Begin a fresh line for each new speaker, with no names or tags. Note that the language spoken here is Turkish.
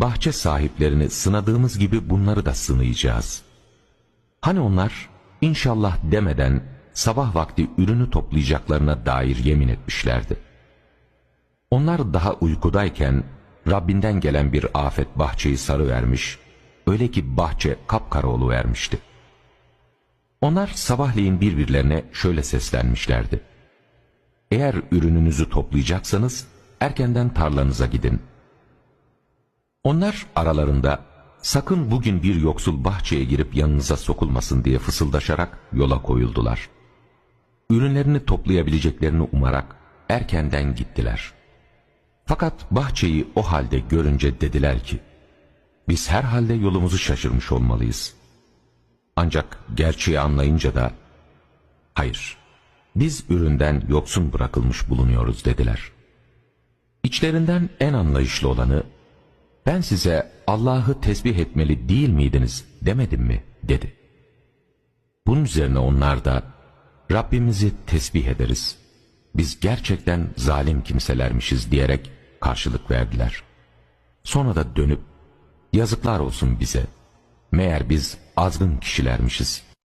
bahçe sahiplerini sınadığımız gibi bunları da sınayacağız. Hani onlar inşallah demeden sabah vakti ürünü toplayacaklarına dair yemin etmişlerdi. Onlar daha uykudayken Rabbinden gelen bir afet bahçeyi sarıvermiş, öyle ki bahçe kapkara vermişti. Onlar sabahleyin birbirlerine şöyle seslenmişlerdi. Eğer ürününüzü toplayacaksanız erkenden tarlanıza gidin. Onlar aralarında sakın bugün bir yoksul bahçeye girip yanınıza sokulmasın diye fısıldaşarak yola koyuldular. Ürünlerini toplayabileceklerini umarak erkenden gittiler. Fakat bahçeyi o halde görünce dediler ki, biz herhalde yolumuzu şaşırmış olmalıyız. Ancak gerçeği anlayınca da, hayır, biz üründen yoksun bırakılmış bulunuyoruz dediler. İçlerinden en anlayışlı olanı, ben size Allah'ı tesbih etmeli değil miydiniz demedim mi dedi. Bunun üzerine onlar da Rabbimizi tesbih ederiz. Biz gerçekten zalim kimselermişiz diyerek karşılık verdiler. Sonra da dönüp yazıklar olsun bize. Meğer biz azgın kişilermişiz